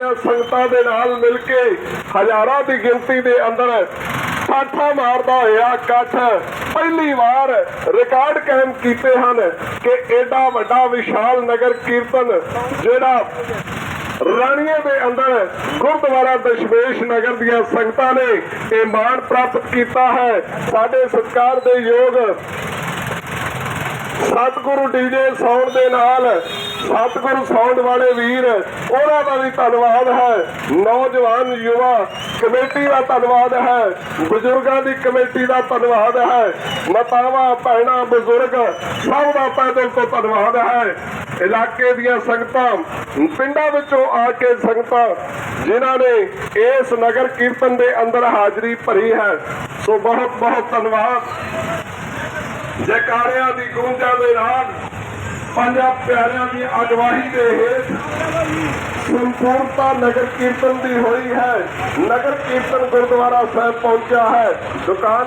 ਸੰਗਤਾਂ ਦੇ ਨਾਲ ਮਿਲ ਕੇ ਹਜ਼ਾਰਾਂ ਦੀ ਗਿਣਤੀ ਦੇ ਅੰਦਰ ਠਾਠਾ ਮਾਰਦਾ ਹੋਇਆ ਇਕੱਠ ਪਹਿਲੀ ਵਾਰ ਰਿਕਾਰਡ ਕਾਇਮ ਕੀਤੇ ਹਨ ਕਿ ਐਡਾ ਵੱਡਾ ਵਿਸ਼ਾਲ ਨਗਰ ਕੀਰਤਨ ਜਿਹੜਾ ਰਾਣੀਏ ਦੇ ਅੰਦਰ ਗੁਰਦੁਆਰਾ ਦਸ਼ਮੇਸ਼ ਨਗਰ ਦੀਆਂ ਸੰਗਤਾਂ ਨੇ ਇਹ ਮਾਣ ਪ੍ਰਾਪਤ ਕੀਤਾ ਹੈ। ਸਾਡੇ ਸਤਿਕਾਰ ਦੇ ਯੋਗ ਸਤਿਗੁਰੂ ਡੀਜੇ ਸਾਊਂਡ ਦੇ ਨਾਲ ਸਤਿਗੁਰੂ ਸਾਊਂਡ ਵਾਲੇ ਵੀਰ, ਉਹਨਾਂ ਦਾ ਵੀ ਧੰਨਵਾਦ ਹੈ। ਨੌਜਵਾਨ ਯੁਵਾ ਕਮੇਟੀ ਦਾ ਧੰਨਵਾਦ ਹੈ। ਬਜ਼ੁਰਗਾਂ ਦੀ ਕਮੇਟੀ ਦਾ ਧੰਨਵਾਦ ਹੈ। ਮਾਤਾਵਾਂ, ਭੈਣਾਂ, ਬਜ਼ੁਰਗ ਸਭ ਦਾ ਪੈਦਲ ਤੋਂ ਧੰਨਵਾਦ ਹੈ। ਇਲਾਕੇ ਦੀਆਂ ਸੰਗਤਾਂ, ਪਿੰਡਾਂ ਵਿੱਚੋਂ ਆ ਕੇ ਸੰਗਤਾਂ, ਜਿਨ੍ਹਾਂ ਨੇ ਇਸ ਨਗਰ ਕੀਰਤਨ ਦੇ ਅੰਦਰ ਹਾਜ਼ਰੀ ਭਰੀ ਹੈ। ਸੋ ਬਹੁਤ ਬਹੁਤ ਧੰਨਵਾਦ। ਜੈਕਾਰਿਆਂ ਦੀ ਗੂੰਜਾਂ ਦੇ ਨਾਲ ਪੰਜਾਂ ਪਿਆਰਿਆਂ ਦੀ ਅਗਵਾਈ ਦੇ ਹੇਠ ਸੰਪੂਰਨਤਾ ਨਗਰ ਕੀਰਤਨ ਦੀ ਹੋਈ ਹੈ। ਨਗਰ ਕੀਰਤਨ ਗੁਰਦੁਆਰਾ ਸਾਹਿਬ ਪਹੁੰਚਿਆ ਹੈ। ਦੁਕਾਨ